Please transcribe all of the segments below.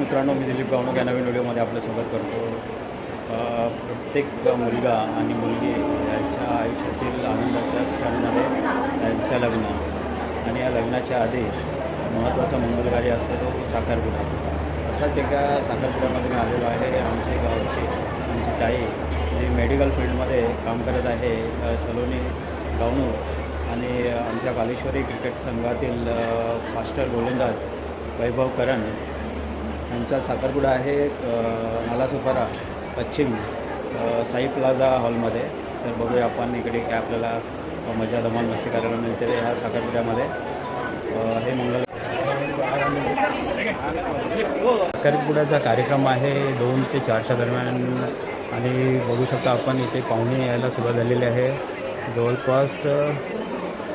मित्रांनो मी दिलीप गावणूक या नवीन व्हिडिओमध्ये आपलं स्वागत करतो. प्रत्येक मुलगा आणि मुलगी यांच्या आयुष्यातील आनंदाच्या क्षणामध्ये त्यांचं लग्न. आणि या लग्नाच्या आधी महत्त्वाचा मंगलकार्य असतो तो साखरपुडा. असाच एका साखरपुड्यामध्ये मी आलेलो आहे. आमचे गावची आमची ताई जी मेडिकल फील्डमध्ये काम करत आहे सलोनी गावणूक आणि आमच्या कालेश्वरी क्रिकेट संघातील फास्टर गोलंदाज वैभव करण यांचा साखरपुडा आहे नालासुपारा पश्चिम साई प्लाझा हॉलमध्ये. तर बघूया आपण इकडे काय आपल्याला मजा धमाल मस्ती करायला मिळते ह्या साखरपुड्यामध्ये. हे मंगल साखरपुड्याचा कार्यक्रम आहे दोन ते चारच्या दरम्यान. आणि बघू शकता आपण इथे पाहुणे यायला सुरुवात झालेली आहे. जवळपास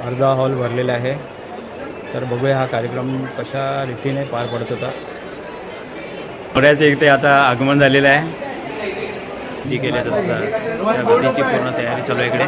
अर्धा हॉल भरलेला आहे. तर बघूया हा कार्यक्रम कशा रीतीने पार पडत होता. नवऱ्याचं इथे आता आगमन झालेलं आहे. ती केल्या जातात त्या पूर्ण तयारी चालू आहे इकडे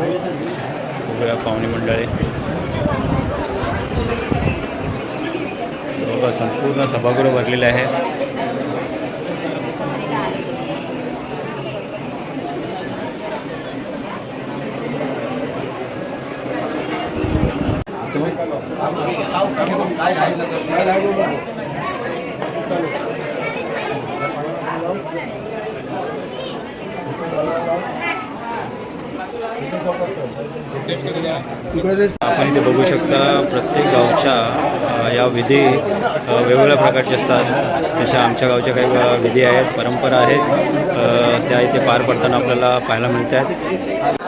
बघूया पाहुणे मंडळी हो, बघा संपूर्ण सभागृह भरलेले आहे. आपण इथे बघू शकता प्रत्येक गावच्या या विधी वेगवेगळ्या प्रकारच्या असतात. तशा आमच्या गावच्या काही विधी आहेत परंपरा आहेत. त्या इथे पार पडताना आपल्याला पाहायला मिळत आहेत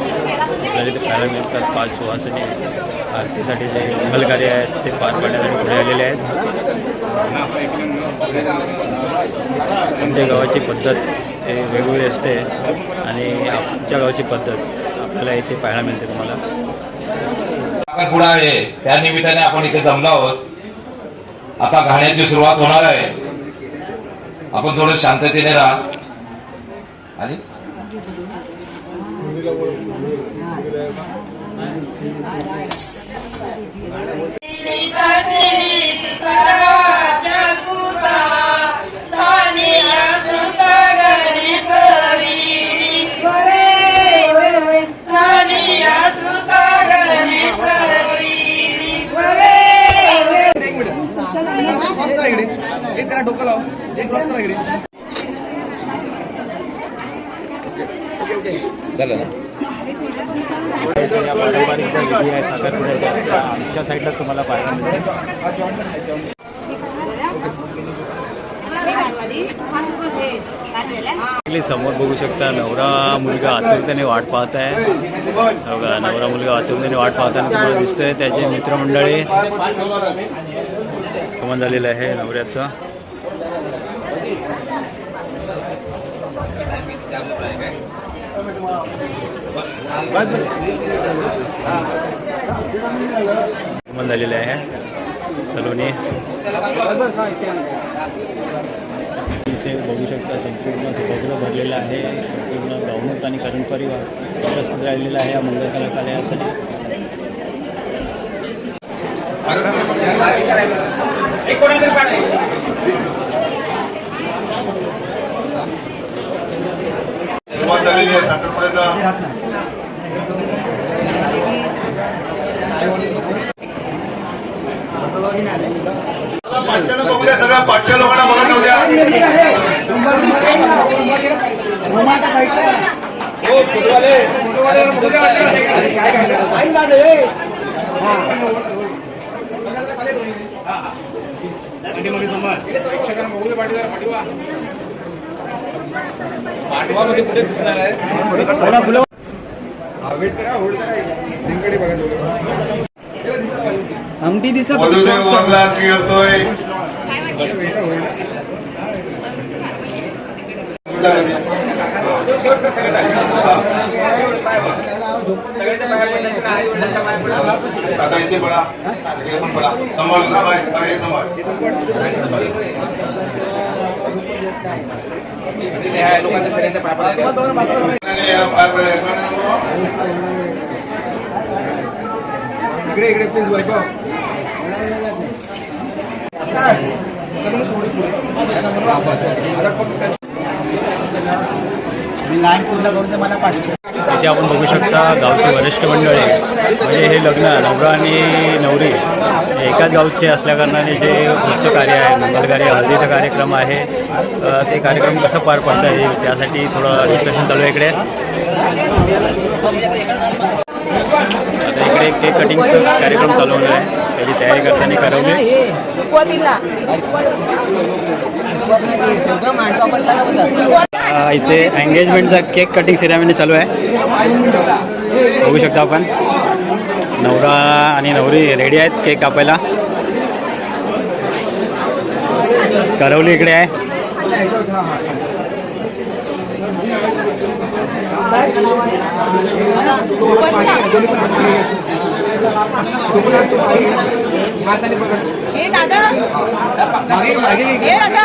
आपल्याला इथे पाहायला मिळतात पाच सुवासिनी आरतीसाठी जे मंगलकार्य आहेत ते पार पाडण्यासाठी पुढे आलेले आहेत. आमच्या गावाची पद्धत हे वेगवेगळी असते आणि आमच्या गावाची पद्धत आपल्याला इथे पाहायला मिळते तुम्हाला. साखरपुडा आहे त्या निमित्ताने आपण इथे जमलो आहोत. आता गाण्याची सुरुवात होणार आहे. आपण थोडं शांततेने राहा. आणि? करा इकडे. झालं ना या पारंपरिक ज्या विधी आहेत साखरपुड्याच्या त्या आमच्या साईडला तुम्हाला पाहायला मिळते समोर बघू शकता नवरा मुलगा आतुरतेने वाट पाहत आहे. नवरा मुलगा आतुरतेने वाट पाहताना तुम्हाला दिसतंय. त्याचे मित्रमंडळी समान झालेलं आहे नवऱ्याचं. समान झालेलं आहे सलोनी. इथे बघू शकता संपूर्ण सभागृह भरलेलं आहे. संपूर्ण गावणूक आणि करंपरी परिवार उपस्थित राहिलेला आहे या मंगल कार्यासाठी सुरुवात झालेली आहे साखरपुड्याचा. सगळ्या पाठच्या लोकांना बघत राहू द्या वेट करा होल्ड करा लिंकडे बघा दोघं. अंगठी दिसत मधुदेव वरला खेळतोय. इथे पडा. इकडे पण पडा. सांभाळ ना बाय बाय सांभाळ आणि या पाय- पाय- इकडे इकडे प्लीज वैभव लाईन पूर्ण करून मला पाठवतो. इथे आपण बघू शकता गावची वरिष्ठ मंडळी म्हणजे हे लग्न नवरा आणि नवरी एकाच गावचे असल्याकारणाने जे पुढचं कार्य आहे मंगलकार्य हळदीचा कार्यक्रम आहे ते कार्यक्रम कसं पार पडता येईल त्यासाठी थोडं डिस्कशन चालू आहे इकडे. आता इकडे केक कटिंगचं कार्यक्रम चालू होणार आहे. त्याची तयारी करताना करवली. इथे एंगेजमेंटचा केक कटिंग सिरेमनी चालू आहे. बघू शकता आपण. नवरा आणि नवरी रेडी आहेत केक कापायला. करवली इकडे आहे. हे दादा हे दादा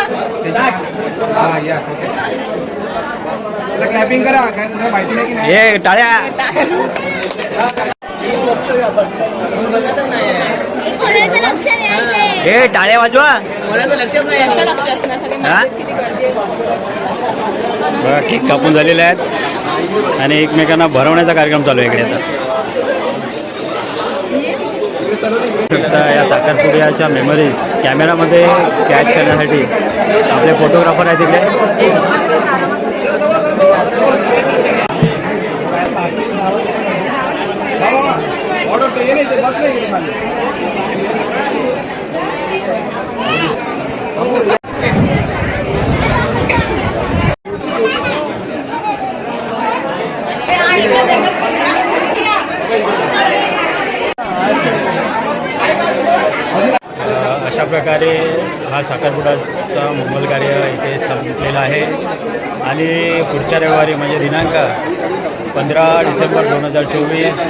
हा यस ओके त्याला क्लॅपिंग करा. काय तुम्हाला माहिती नाही की नाही? हे टाळ्या. कोणाचं लक्ष नाही हे टाळ्या वाजवा. कोणाचं लक्षच नाही असं लक्ष असण्यासाठी? किती गर्दी आहे. बघा केक कापून झालेले आहेत. आणि एकमेकांना भरवण्याचा कार्यक्रम चालू आहे इकडे आता. या साखरपुड्याच्या मेमरीज कॅमेरामध्ये कॅच करण्यासाठी आपले फोटोग्राफर आहेत तिकडे ऑर्डर नाही ते बस नाही इकडे खाली. अशा प्रकारे हा साखरपुडाचा मंगल कार्य इथे संपलेला आहे. आणि पुढच्या रविवारी म्हणजे दिनांक पंधरा डिसेंबर दोन हजार चोवीस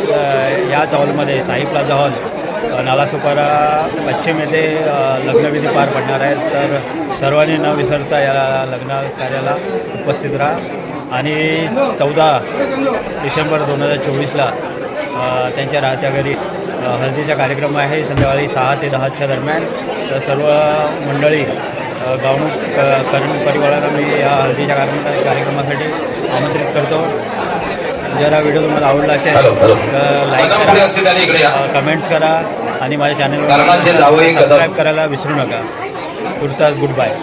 याच हॉलमध्ये साई प्लाझा हॉल नालासोपारा पश्चिम येथे लग्नविधी पार पडणार आहेत. तर सर्वांनी न विसरता या लग्न कार्याला उपस्थित राहा. आणि चौदा डिसेंबर दोन हजार चोवीसला त्यांच्या राहत्या घरी हळदीचा कार्यक्रम आहे. संध्याकाळी सहा ते दहाच्या दरम्यान तर सर्व मंडळी गावणूक अ, करण परिवाराला मी या हळदीच्या कार्यक्रमासाठी आमंत्रित करतो. जर हा व्हिडिओ तुम्हाला आवडला असेल. तर लाईक. करा कमेंट्स करा आणि माझ्या चॅनलवर. सबस्क्राईब करायला विसरू नका तुर्तास गुड बाय